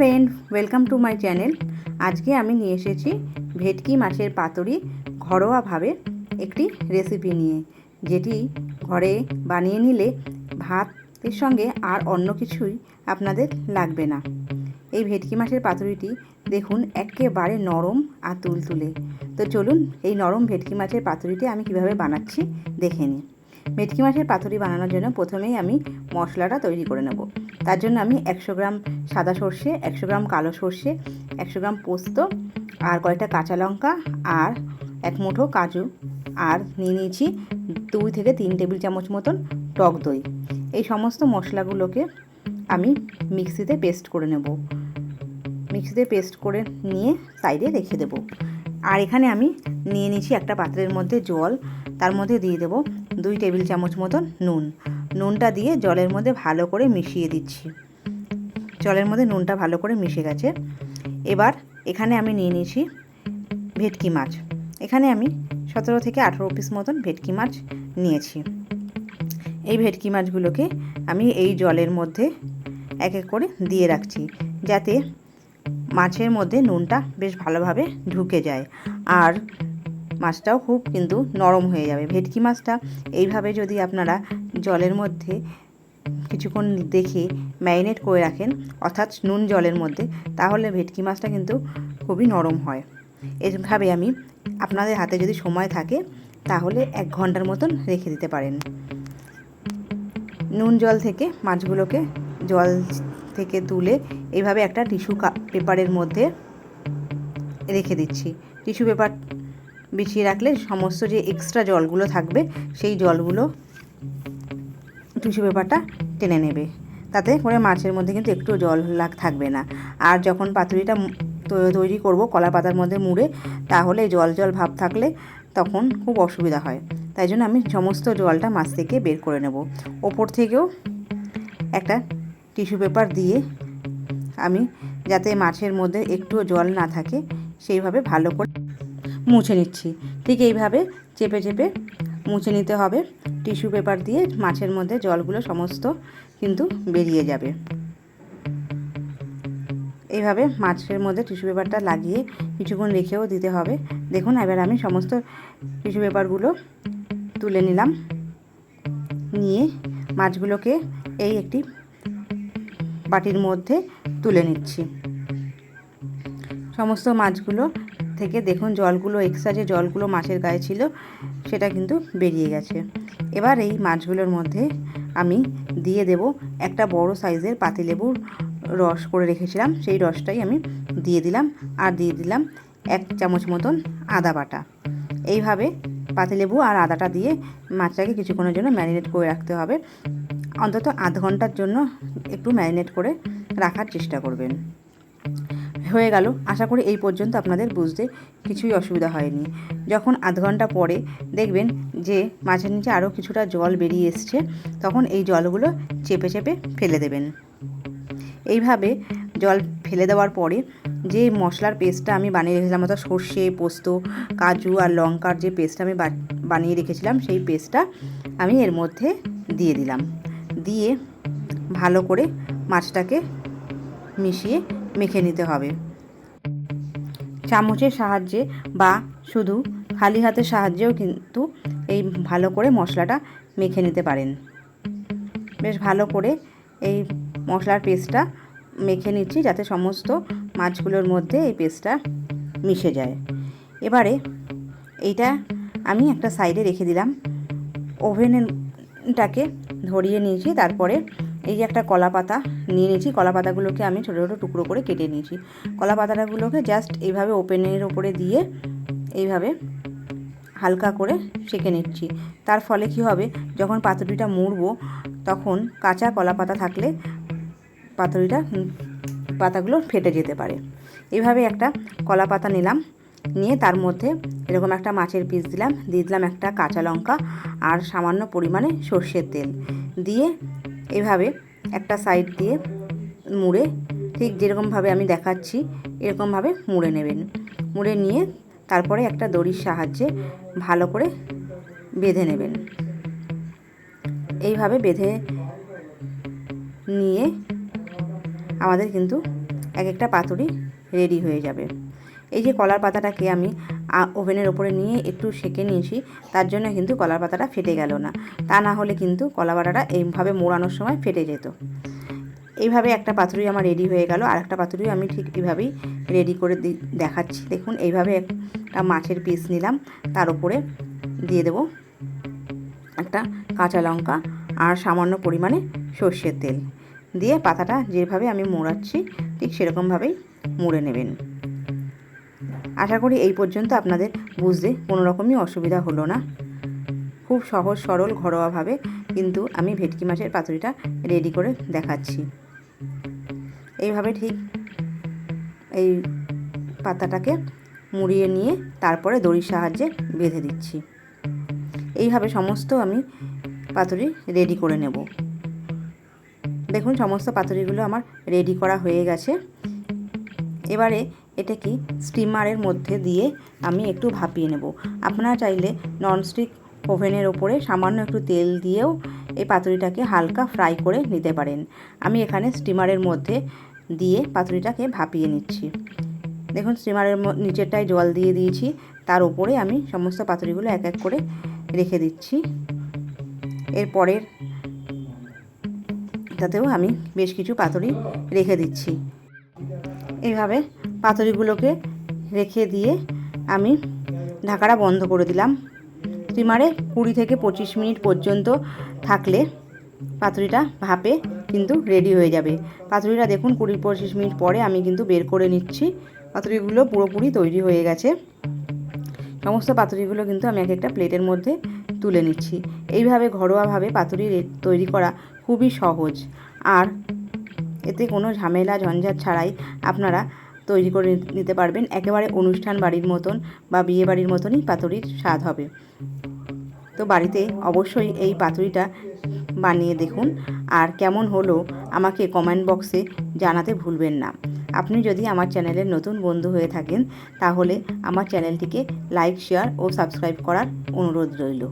Friend welcome to my channel আজকে আমি নিয়ে এসেছি ভেটকি মাছের পাতুরি ঘরোয়াভাবে একটি রেসিপি নিয়ে, যেটি ঘরে বানিয়ে নিলে ভাতের সঙ্গে আর অন্য কিছুই আপনাদের লাগবে না। এই ভেটকি মাছের পাতুরিটি দেখুন একেবারে নরম আর তুলতুলে। তো চলুন এই নরম ভেটকি মাছের পাতুরিটি আমি কীভাবে বানাচ্ছি দেখে নিই। ভেটকি মাছের পাতুরি বানানোর জন্য প্রথমেই আমি মশলাটা তৈরি করে নেব। তার জন্য আমি একশো গ্রাম সাদা সর্ষে, একশো গ্রাম কালো সর্ষে, একশো গ্রাম পোস্ত আর কয়েকটা কাঁচা লঙ্কা আর এক মুঠো কাজু আর নিয়ে নিয়েছি দুই থেকে তিন টেবিল চামচ মতন টক দই। এই সমস্ত মশলাগুলোকে আমি মিক্সিতে পেস্ট করে নেব। মিক্সিতে পেস্ট করে নিয়ে সাইডে রেখে দেব। আর এখানে আমি নিয়ে নিয়েছি একটা পাত্রের মধ্যে জল, তার মধ্যে দিয়ে দেব দুই টেবিল চামচ মতন নুন। নুনটা দিয়ে জলের মধ্যে ভালো করে মিশিয়ে দিচ্ছি। জলের মধ্যে নুনটা ভালো করে মিশে গেছে। এবার এখানে আমি নিয়ে নিয়েছি ভেটকি মাছ। এখানে আমি সতেরো থেকে আঠেরো পিস মতন ভেটকি মাছ নিয়েছি। এই ভেটকি মাছগুলোকে আমি এই জলের মধ্যে এক এক করে দিয়ে রাখছি যাতে মাছের মধ্যে নুনটা বেশ ভালোভাবে ঢুকে যায়। আর মাছটাও খুব কিন্তু নরম হয়ে যাবে। ভেটকি মাছটা এইভাবে যদি আপনারা জলের মধ্যে কিছুক্ষণ দেখে ম্যারিনেট করে রাখেন, অর্থাৎ নুন জলের মধ্যে, তাহলে ভেটকি মাছটা কিন্তু খুবই নরম হয়। এইভাবে আমি আপনাদের হাতে যদি সময় থাকে, তাহলে এক ঘণ্টার মতন রেখে দিতে পারেন। নুন জল থেকে মাছগুলোকে জল থেকে তুলে এইভাবে একটা টিস্যু পেপারের মধ্যে রেখে দিচ্ছি। টিস্যু পেপার বিছিয়ে রাখলে সমস্ত যে এক্সট্রা জলগুলো থাকবে, সেই জলগুলো টিস্যু পেপারটা টেনে নেবে। তাতে করে মাছের মধ্যে কিন্তু একটু জল লাগ থাকবে না। আর যখন পাতুরিটা তৈরি করব, কলা পাতার মধ্যে মুড়ে, তাহলে জল জল ভাব থাকলে তখন খুব অসুবিধা হয়। তাই জন্য আমি সমস্ত জলটা মাছ থেকে বের করে নেব। ওপর থেকেও একটা টিস্যু পেপার দিয়ে আমি যাতে মাছের মধ্যে একটু জল না থাকে, সেইভাবে ভালো করে মুছে নিচ্ছি। ঠিক এইভাবে চেপে চেপে মুছে নিতে হবে। টিস্যু পেপার দিয়ে মাছের মধ্যে জলগুলো সমস্ত কিন্তু বেরিয়ে যাবে। এইভাবে মাছের মধ্যে টিস্যু পেপারটা লাগিয়ে কিছুক্ষণ রেখেও দিতে হবে। দেখুন, এবার আমি সমস্ত টিস্যু পেপারগুলো তুলে নিলাম। নিয়ে মাছগুলোকে এই একটি বাটির মধ্যে তুলে নিচ্ছি। সমস্ত মাছগুলো থেকে দেখুন জলগুলো এক্সট্রা যে জলগুলো মাছের গায়ে ছিল, সেটা কিন্তু বেরিয়ে গেছে। এবার এই মাছগুলোর মধ্যে আমি দিয়ে দেব একটা বড় সাইজের পাতিলেবুর রস করে রেখেছিলাম। সেই রসটাই আমি দিয়ে দিলাম আর দিয়ে দিলাম এক চামচ মতন আদা বাটা। এইভাবে পাতিলেবু আর আদাটা দিয়ে মাছটাকে কিছুক্ষণের জন্য ম্যারিনেট করে রাখতে হবে। অন্তত আধ ঘণ্টার জন্য একটু ম্যারিনেট করে রাখার চেষ্টা করবেন। হয়ে গেল। আশা করি এই পর্যন্ত আপনাদের বুঝতে কিছুই অসুবিধা হয়নি। যখন আধ ঘণ্টা পরে দেখবেন যে মাছের নিচে আরও কিছুটা জল বেরিয়ে এসছে, তখন এই জলগুলো চেপে চেপে ফেলে দেবেন। এইভাবে জল ফেলে দেওয়ার পরে যে মশলার পেস্টটা আমি বানিয়ে রেখেছিলাম, অর্থাৎ সর্ষে, পোস্ত, কাজু আর লঙ্কার যে পেস্টটা আমি বানিয়ে রেখেছিলাম, সেই পেস্টটা আমি এর মধ্যে দিয়ে দিলাম। দিয়ে ভালো করে মাছটাকে মিশিয়ে মেখে নিতে হবে। চামচের সাহায্যে বা শুধু খালি হাতের সাহায্যেও কিন্তু এই ভালো করে মশলাটা মেখে নিতে পারেন। বেশ ভালো করে এই মশলার পেস্টটা মেখে নিচ্ছি যাতে সমস্ত মাছগুলোর মধ্যে এই পেস্টটা মিশে যায়। এবারে এইটা আমি একটা সাইডে রেখে দিলাম। ওভেনটাকে ধরিয়ে নিয়েছি, তারপরে এই যে একটা কলা পাতা নিয়ে নিয়েছি, কলা পাতাগুলোকে আমি ছোটো ছোটো টুকরো করে কেটে নিয়েছি। কলা পাতাটাগুলোকে জাস্ট এইভাবে ওপেনের ওপরে দিয়ে এইভাবে হালকা করে সেঁকে নিচ্ছি। তার ফলে কি হবে, যখন পাতুরিটা মুড়বো, তখন কাঁচা কলা পাতা থাকলে পাতুরিটা পাতাগুলো ফেটে যেতে পারে। এইভাবে একটা কলা পাতা নিলাম, নিয়ে তার মধ্যে এরকম একটা মাছের পিস দিলাম, দিয়ে দিলাম একটা কাঁচা লঙ্কা আর সামান্য পরিমাণে সর্ষের তেল। দিয়ে এভাবে একটা সাইড দিয়ে মুড়ে ঠিক যেরকমভাবে আমি দেখাচ্ছি এরকমভাবে মুড়ে নেবেন। মুড়ে নিয়ে তারপরে একটা দড়ির সাহায্যে ভালো করে বেঁধে নেবেন। এইভাবে বেঁধে নিয়ে আমাদের কিন্তু এক একটা পাতুরি রেডি হয়ে যাবে। এই যে কলার পাতাটাকে আমি ওভেনের ওপরে নিয়ে একটু সেঁকে নিয়েছি, তার জন্য কিন্তু কলার পাতাটা ফেটে গেল না। তা না হলে কিন্তু কলা পাতাটা এইভাবে মোড়ানোর সময় ফেটে যেত। এইভাবে একটা পাতুরি আমার রেডি হয়ে গেল, আর একটা পাতুরি আমি ঠিক এইভাবেই রেডি করে দেখাচ্ছি। দেখুন, এইভাবে একটা মাছের পিস নিলাম, তার উপরে দিয়ে দেব একটা কাঁচা লঙ্কা আর সামান্য পরিমাণে সর্ষের তেল। দিয়ে পাতাটা যেভাবে আমি মোড়াচ্ছি, ঠিক সেরকমভাবেই মুড়ে নেবেন। আশা করি এই পর্যন্ত আপনাদের বুঝতে কোনো রকমই অসুবিধা হলো না। খুব সহজ, সরল, ঘরোয়াভাবে কিন্তু আমি ভেটকি মাছের পাতুরিটা রেডি করে দেখাচ্ছি। এইভাবে ঠিক এই পাতাটাকে মুড়িয়ে নিয়ে তারপরে দড়ির সাহায্যে বেঁধে দিচ্ছি। এইভাবে সমস্ত আমি পাতুরি রেডি করে নেব। দেখুন, সমস্ত পাতুরিগুলো আমার রেডি করা হয়ে গেছে। এবারে এটা কি স্টিমারের মধ্যে দিয়ে আমি একটু ভাপিয়ে নেব। আপনারা চাইলে ননস্টিক ওভেনের ওপরে সামান্য একটু তেল দিয়েও এই পাতুরিটাকে হালকা ফ্রাই করে নিতে পারেন। আমি এখানে স্টিমারের মধ্যে দিয়ে পাতুরিটাকে ভাপিয়ে নিচ্ছি। দেখুন স্টিমারের নিচেরটায় জল দিয়ে দিয়েছি। তার উপরে আমি সমস্ত পাতুরিগুলো এক এক করে রেখে দিচ্ছি। এরপরের তাতেও আমি বেশ কিছু পাতুরি রেখে দিচ্ছি। এইভাবে পাতুরিগুলোকে রেখে দিয়ে আমি ঢাকাটা বন্ধ করে দিলাম। স্টিমারে কুড়ি থেকে পঁচিশ মিনিট পর্যন্ত থাকলে পাতুরিটা ভাপে কিন্তু রেডি হয়ে যাবে। পাতুরিটা দেখুন, কুড়ি পঁচিশ মিনিট পরে আমি কিন্তু বের করে নিচ্ছি। পাতুরিগুলো পুরোপুরি তৈরি হয়ে গেছে। সমস্ত পাতুরিগুলো কিন্তু আমি এক একটা প্লেটের মধ্যে তুলে নিচ্ছি। এইভাবে ঘরোয়াভাবে পাতুরি তৈরি করা খুবই সহজ। আর এতে কোনো ঝামেলা, ঝঞ্ঝাট ছাড়াই আপনারা তৈরি করে নিতে পারবেন। একেবারে অনুষ্ঠান বাড়ির মতন বা বিয়ে বাড়ির মতনই পাতুরির স্বাদ হবে। তো বাড়িতে অবশ্যই এই পাতুরিটা বানিয়ে দেখুন। আর কেমন হলো আমাকে কমেন্ট বক্সে জানাতে ভুলবেন না। আপনি যদি আমার চ্যানেলের নতুন বন্ধু হয়ে থাকেন, তাহলে আমার চ্যানেলটিকে লাইক শেয়ার ও সাবস্ক্রাইব করার অনুরোধ রইল।